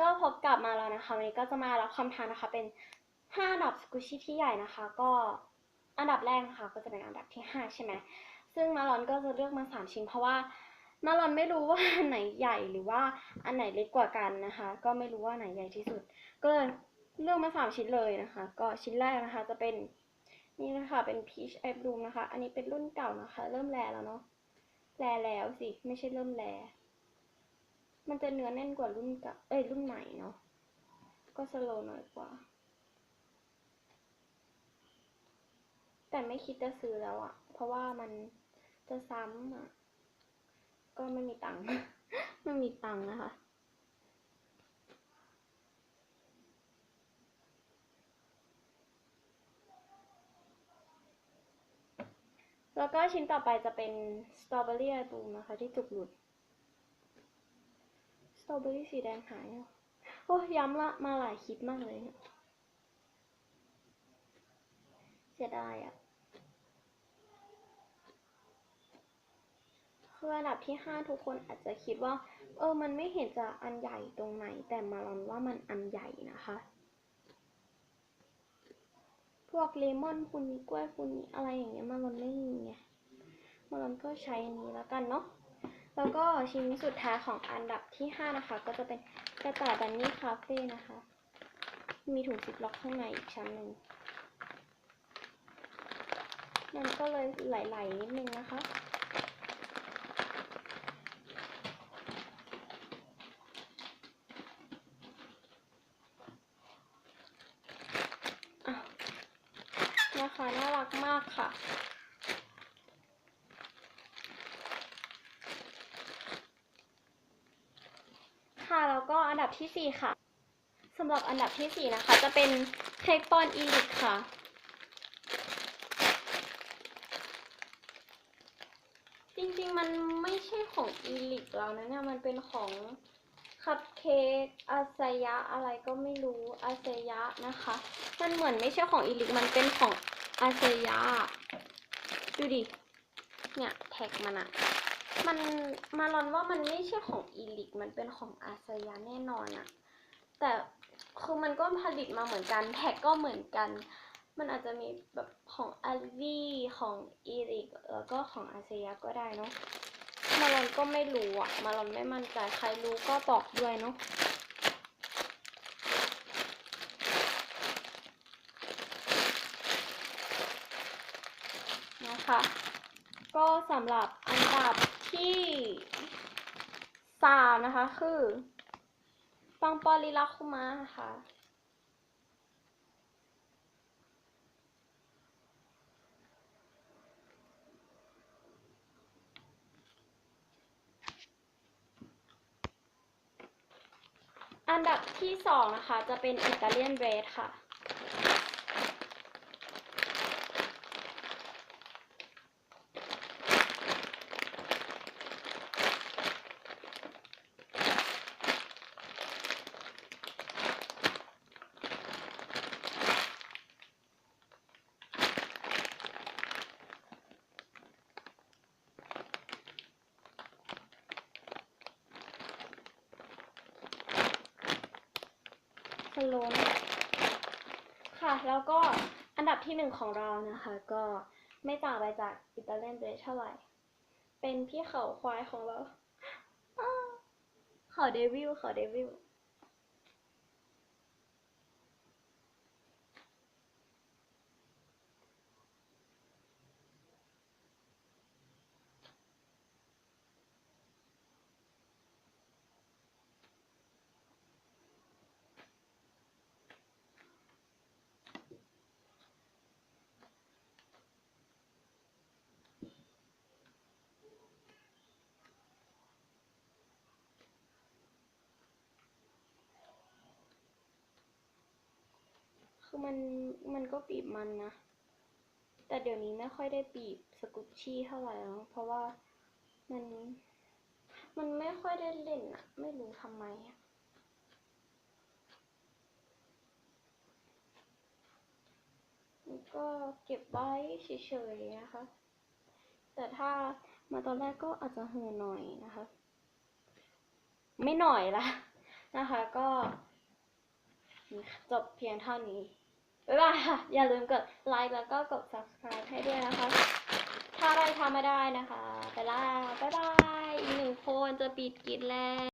ก็พบกลับมาแล้วนะคะ วันนี้ก็จะมารับคำทานนะคะ เป็นห้าอันดับสกุชี่ที่ใหญ่นะคะ ก็อันดับแรกนะคะ ก็จะเป็นอันดับที่ห้าใช่ไหม ซึ่งมาลอนก็จะเลือกมาสามชิ้น เพราะว่ามาลอนไม่รู้ว่าอันไหนใหญ่หรือว่าอันไหนเล็กกว่ากันนะคะ ก็ไม่รู้ว่าไหนใหญ่ที่สุด ก็เลยเลือกมาสามชิ้นเลยนะคะ ก็ชิ้นแรกนะคะ จะเป็นนี่นะคะเป็น peach eye bloom นะคะ อันนี้เป็นรุ่นเก่านะคะ เริ่มแลแล้วเนาะแลแล้วสิไม่ใช่เริ่มแล มันจะเนื้อแน่นกว่ารุ่นเกับเอ้ยรุ่นใหม่เนาะ ก็สโลว์หน่อยกว่า แต่ไม่คิดจะซื้อแล้วอะเพราะว่ามันจะซ้ำอะก็ไม่มีตังค์ ไม่มีตังค์นะคะแล้วก็ชิ้นต่อไปจะเป็นสตรอเบอรี่ไอบูมนะคะ ที่จุกหลุด ตรอเบอรี่สีแดงหายแล้วโอ้ยย้ำละมาหลายคลิปมากเลยเนี่ยเสียดายอะ่ะคืออันดับที่ห้าทุกคนอาจจะคิดว่า เออ มันไม่เห็นจะอันใหญ่ตรงไหน แต่มาลอนว่ามันอันใหญ่นะคะ พวกเลมอนคุณมีกล้วยคุณมีอะไรอย่างเงี้ยมาลอนไม่มีไงมาลอนก็ใช้อันนี้แล้วกันเนาะ แล้วก็ชิ้นสุดท้ายของอันดับที่ 5 นะคะ ก็จะเป็นกระต่ายบันนี่คาเฟ่นะคะ มีถุงซิปล็อกข้างในอีกชั้นหนึ่งมันก็เลยไหลๆนิดนึงนะคะอะนะคะน่ารักมากค่ะ ค่ะแล้วก็ อันดับที่สี่ค่ะสำหรับอันดับที่สี่นะคะ จะเป็นเค้กปอนอีลิกค่ะ จริงๆ มันไม่ใช่ของอีลิกแล้วนะเนี่ย มันเป็นของคัพเค้กอาซยะอะไรก็ไม่รู้อาซยะนะคะ มันเหมือนไม่ใช่ของอีลิกมันเป็นของอาซยะดูดิ เนี่ย แท็กมันอะ มันมาลอนว่ามันไม่ใช่ของอีลิก มันเป็นของอาซายาแน่นอนอะแต่คือมันก็ผลิตมาเหมือนกันแท็กก็เหมือนกัน มันอาจจะมีแบบของอาวีของอีลิกแล้วก็ของอาเซายก็ได้เนาะมาลอนก็ไม่รู้อะมาลอนไม่มั่นใจใครรู้ก็บอกด้วยเนาะนะคะ ก็สำหรับอันดับ ที่สามนะคะ คือปังปอลิลาคุมะค่ะอันดับที่สองนะคะ จะเป็นอิตาเลียนเบรดค่ะ สโลนค่ะ แล้วก็อันดับที่หนึ่งของเรานะคะ ก็ไม่ต่างไปจากอิตาเลียนเบรเท่าไหร่ เป็นพี่เขาควายของเราเขาเดวิลเขาเดวิล คือมันมันก็บีบมันนะ แต่เดี๋ยวนี้ไม่ค่อยได้บีบสกุชชี่เท่าไหร่แล้วเพราะว่ามัน มันไม่ค่อยได้เล่นอะไม่รู้ทำไมอะก็เก็บไว้เฉยๆนะคะ แต่ถ้ามาตอนแรกก็อาจจะเหือหน่อยนะคะ ไม่หน่อยละนะคะก็ จบเพียงเท่านี้บ๊ายบายค่ะ อย่าลืมกดไลค์แล้วก็กด subscribe ให้ด้วยนะคะ ถ้าอะไรทำไม่ได้นะคะ ไปละบ๊ายบาย อีกหนึ่งคนจะปิดกิจแล้ว